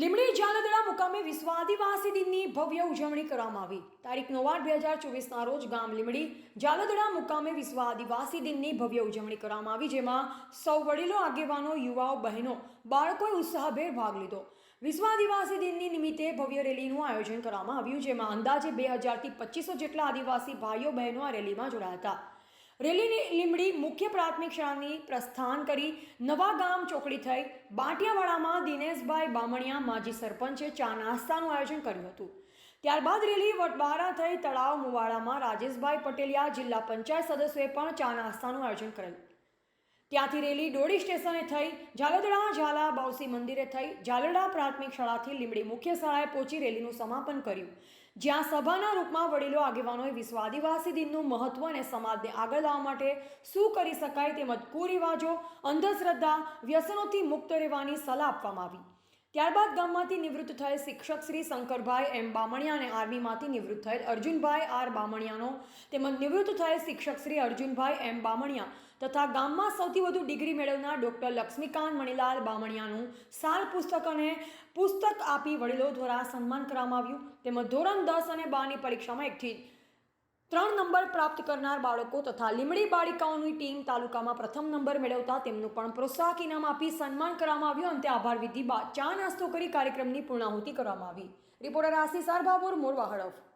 લીમડી જાલદડા મુકામે વિશ્વ આદિવાસી દિનની ભવ્ય ઉજવણી કરવામાં આવી. તારીખ નવ આઠ બે હજાર ચોવીસના રોજ ગામ લીમડી જાલદડા મુકામે વિશ્વ આદિવાસી દિનની ભવ્ય ઉજવણી કરવામાં આવી, જેમાં સૌ વડીલો, આગેવાનો, યુવાઓ, બહેનો, બાળકોએ ઉત્સાહભેર ભાગ લીધો. વિશ્વ આદિવાસી દિનની નિમિત્તે ભવ્ય રેલીનું આયોજન કરવામાં આવ્યું, જેમાં અંદાજે બે હજારથી પચીસો જેટલા આદિવાસી ભાઈઓ, બહેનો આ રેલીમાં જોડાયા હતા. રેલીની લીમડી મુખ્ય પ્રાથમિક શાળાની પ્રસ્થાન કરી નવા ગામ ચોકડી થઈ બાટિયાવાડામાં દિનેશભાઈ બામણિયા માજી સરપંચે ચા નાસ્તાનું આયોજન કર્યું હતું. ત્યારબાદ રેલી વટબારા થઈ તળાવ મુવાડામાં રાજેશભાઈ પટેલિયા જિલ્લા પંચાયત સદસ્યોએ પણ ચા નાસ્તાનું આયોજન કરેલું. ત્યાંથી રેલી ડોડી સ્ટેશને થઈ ઝાલોદડા ઝાલા બાવસી મંદિરે થઈ ઝાલોડા પ્રાથમિક શાળાથી લીમડી મુખ્ય શાળાએ પહોંચી રેલીનું સમાપન કર્યું. જ્યાં સભાના રૂપમાં વડીલો આગેવાનોએ વિશ્વ આદિવાસી દિનનું મહત્વ અને સમાજને આગળ લાવવા માટે શું કરી શકાય તેમજ કુરિવાજો, અંધશ્રદ્ધા, વ્યસનોથી મુક્ત રહેવાની સલાહ આપવામાં આવી. ત્યારબાદ ગામમાંથી નિવૃત્ત થયેલ શિક્ષક શ્રી શંકરભાઈ એમ બામણિયા અને આર્મીમાંથી નિવૃત્ત થયેલ અર્જુનભાઈ આર બામણિયાનો તેમજ નિવૃત્ત થયેલ શિક્ષક શ્રી અર્જુનભાઈ એમ બામણિયા તથા ગામમાં સૌથી વધુ ડિગ્રી મેળવનાર ડૉક્ટર લક્ષ્મીકાંત મણિલાલ બામણિયાનું સાલ પુસ્તક અને પુસ્તક આપી વડીલો દ્વારા સન્માન કરવામાં આવ્યું. તેમજ ધોરણ દસ અને બારની પરીક્ષામાં એકથી ત્રણ નંબર પ્રાપ્ત કરનાર બાળકો તથા લીમડી બાળિકાઓની ટીમ તાલુકામાં પ્રથમ નંબર મેળવતા તેમનું પણ પ્રોત્સાહક ઇનામ આપી સન્માન કરવામાં આવ્યું. અંતે આભાર વિધિ બાદ ચા નાસ્તો કરી કાર્યક્રમની પૂર્ણાહુતિ કરવામાં આવી. Reporter Ashish R Babur Morva Hadaf.